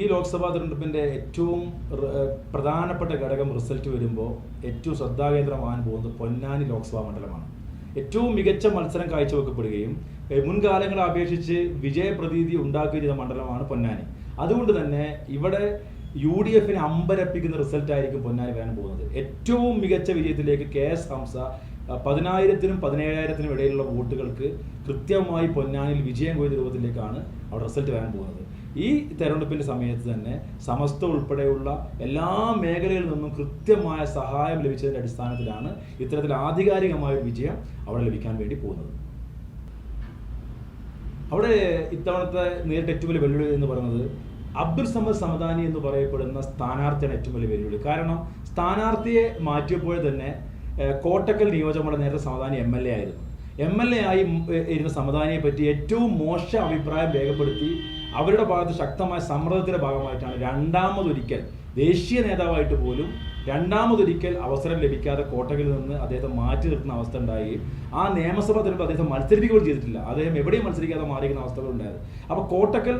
ഈ ലോക്സഭാ തെരഞ്ഞെടുപ്പിന്റെ ഏറ്റവും പ്രധാനപ്പെട്ട ഘടകം റിസൾട്ട് വരുമ്പോൾ ഏറ്റവും ശ്രദ്ധാകേന്ദ്രമാകാൻ പോകുന്നത് പൊന്നാനി ലോക്സഭാ മണ്ഡലമാണ്. ഏറ്റവും മികച്ച മത്സരം കാഴ്ചവെക്കപ്പെടുകയും മുൻകാലങ്ങളെ അപേക്ഷിച്ച് വിജയപ്രതീതി ഉണ്ടാക്കുകയും ചെയ്ത മണ്ഡലമാണ് പൊന്നാനി. അതുകൊണ്ട് തന്നെ ഇവിടെ യു ഡി എഫിനെ അമ്പരപ്പിക്കുന്ന റിസൾട്ടായിരിക്കും പൊന്നാനി വരാൻ പോകുന്നത്. ഏറ്റവും മികച്ച വിജയത്തിലേക്ക് കെ എസ് ഹംസ പതിനായിരത്തിനും പതിനേഴായിരത്തിനും ഇടയിലുള്ള വോട്ടുകൾക്ക് കൃത്യമായി പൊന്നാനിൽ വിജയം കൊയ്ത രൂപത്തിലേക്കാണ് അവിടെ റിസൾട്ട് വരാൻ പോകുന്നത്. ഈ തെരഞ്ഞെടുപ്പിന്റെ സമയത്ത് തന്നെ സമസ്ത ഉൾപ്പെടെയുള്ള എല്ലാ മേഖലകളിൽ നിന്നും കൃത്യമായ സഹായം ലഭിച്ചതിന്റെ അടിസ്ഥാനത്തിലാണ് ഇത്തരത്തിൽ ആധികാരികമായ വിജയം അവിടെ ലഭിക്കാൻ വേണ്ടി പോകുന്നത്. അവിടെ ഇത്തവണത്തെ നേരിട്ട് ഏറ്റവും വലിയ വെല്ലുവിളി എന്ന് പറയുന്നത് അബ്ദുൽ സമദ് സമദാനി എന്ന് പറയപ്പെടുന്ന സ്ഥാനാർത്ഥിയാണ് ഏറ്റവും വലിയ വെല്ലുവിളി. കാരണം സ്ഥാനാർത്ഥിയെ മാറ്റിയപ്പോൾ തന്നെ കോട്ടക്കൽ നിയോജകമണ്ഡലം നേരത്തെ സമാധാനി എം എൽ എ ആയിരുന്നു. എം എൽ എ ആയി ഇരുന്ന സമദാനിയെ പറ്റി ഏറ്റവും മോശം അഭിപ്രായം രേഖപ്പെടുത്തി അവരുടെ ഭാഗത്ത് ശക്തമായ സമ്മർദ്ദത്തിന്റെ ഭാഗമായിട്ടാണ് രണ്ടാമതൊരിക്കൽ ദേശീയ നേതാവായിട്ട് പോലും രണ്ടാമതൊരിക്കൽ അവസരം ലഭിക്കാതെ കോട്ടകിൽ നിന്ന് അദ്ദേഹത്തെ മാറ്റി നിർത്തുന്ന അവസ്ഥ ഉണ്ടായി. ആ നിയമസഭാ തെരഞ്ഞെടുപ്പ് അദ്ദേഹം മത്സരിക്കുകയും ചെയ്തിട്ടില്ല. അദ്ദേഹം എവിടെയും മത്സരിക്കാതെ മാറിയിരിക്കുന്ന അവസ്ഥകൾ ഉണ്ടായത്. അപ്പോൾ കോട്ടക്കൽ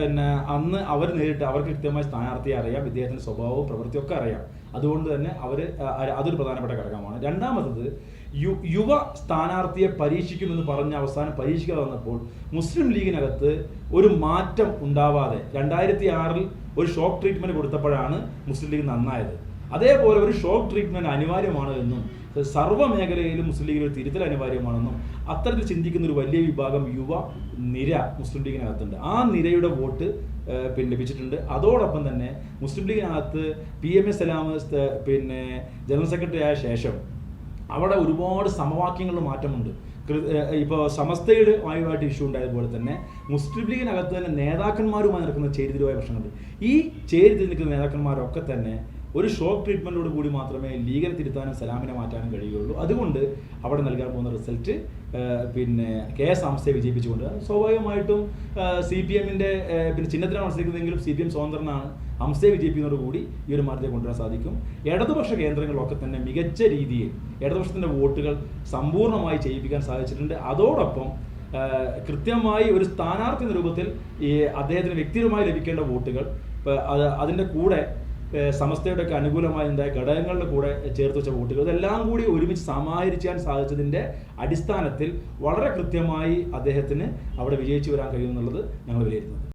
പിന്നെ അന്ന് അവർ നേരിട്ട് അവർക്ക് കൃത്യമായ സ്ഥാനാർത്ഥിയെ അറിയാം ഇദ്ദേഹത്തിന്റെ സ്വഭാവവും പ്രവൃത്തിയൊക്കെ അറിയാം. അതുകൊണ്ട് തന്നെ അവർ അതൊരു പ്രധാനപ്പെട്ട ഘടകമാണ്. രണ്ടാമത്തത് യു യുവ സ്ഥാനാർത്ഥിയെ പരീക്ഷിക്കുമെന്ന് പറഞ്ഞ അവസാനം പരീക്ഷിക്കാതെ വന്നപ്പോൾ മുസ്ലിം ലീഗിനകത്ത് ഒരു മാറ്റം ഉണ്ടാവാതെ രണ്ടായിരത്തി ആറിൽ ഒരു ഷോക്ക് ട്രീറ്റ്മെന്റ് കൊടുത്തപ്പോഴാണ് മുസ്ലിം ലീഗ് നന്നായത്. അതേപോലെ ഒരു ഷോക്ക് ട്രീറ്റ്മെന്റ് അനിവാര്യമാണ് എന്നും സർവ മേഖലയിലും മുസ്ലിം ലീഗിൽ ഒരു തിരുത്തൽ അനിവാര്യമാണെന്നും അത്തരത്തിൽ ചിന്തിക്കുന്ന ഒരു വലിയ വിഭാഗം യുവ നിര മുസ്ലിം ലീഗിനകത്തുണ്ട്. ആ നിരയുടെ വോട്ട് പിന്നെ ലഭിച്ചിട്ടുണ്ട്. അതോടൊപ്പം തന്നെ മുസ്ലിം ലീഗിനകത്ത് പി എം എസ് സലാം പിന്നെ ജനറൽ സെക്രട്ടറി ആയ ശേഷം അവിടെ ഒരുപാട് സമവാക്യങ്ങളിൽ മാറ്റമുണ്ട്. ഇപ്പോൾ സമസ്തയുടെ വായുവായിട്ട് ഇഷ്യൂ ഉണ്ടായതുപോലെ തന്നെ മുസ്ലിം ലീഗിനകത്ത് തന്നെ നേതാക്കന്മാരുമായി നടക്കുന്ന ചേരിതിരുവായ പ്രശ്നമുണ്ട് ഈ ചേരിതിരി നിൽക്കുന്ന നേതാക്കന്മാരൊക്കെ തന്നെ ഒരു ഷോക്ക് ട്രീറ്റ്മെന്റോട് കൂടി മാത്രമേ ലീഗൽ തിരുത്താനും സലാമിനെ മാറ്റാനും കഴിയുകയുള്ളൂ. അതുകൊണ്ട് അവിടെ നൽകാൻ പോകുന്ന റിസൾട്ട് പിന്നെ കെ എസ് ആംസയെ വിജയിപ്പിച്ചുകൊണ്ട് സ്വാഭാവികമായിട്ടും സി പി എമ്മിന്റെ പിന്നെ ചിഹ്നത്തിനാണ് മത്സരിക്കുന്നതെങ്കിലും സി പി എം സ്വതന്ത്രനാണ്. ഹംസയെ വിജയിപ്പിക്കുന്നതോടുകൂടി ഈ ഒരു മാറ്റത്തെ കൊണ്ടുവരാൻ സാധിക്കും. ഇടതുപക്ഷ കേന്ദ്രങ്ങളിലൊക്കെ തന്നെ മികച്ച രീതിയിൽ ഇടതുപക്ഷത്തിന്റെ വോട്ടുകൾ സമ്പൂർണമായി ചെയ്യിപ്പിക്കാൻ സാധിച്ചിട്ടുണ്ട്. അതോടൊപ്പം കൃത്യമായി ഒരു സ്ഥാനാർത്ഥി രൂപത്തിൽ ഈ അദ്ദേഹത്തിന് വ്യക്തിപരമായി ലഭിക്കേണ്ട വോട്ടുകൾ അതിന്റെ അത് അതിന്റെ കൂടെ ഏ, സമസ്തയുടെ ഒക്കെ അനുകൂലമായി ഉണ്ടായ ഘടകങ്ങളുടെ കൂടെ ചേർത്ത് വെച്ച വോട്ടുകൾ ഇതെല്ലാം കൂടി ഒരുമിച്ച് സമാഹരിക്കാൻ സാധിച്ചതിന്റെ അടിസ്ഥാനത്തിൽ വളരെ കൃത്യമായി അദ്ദേഹത്തിന് അവിടെ വിജയിച്ചു വരാൻ കഴിയുമെന്നുള്ളത് ഞങ്ങൾ വിലയിരുത്തുന്നത്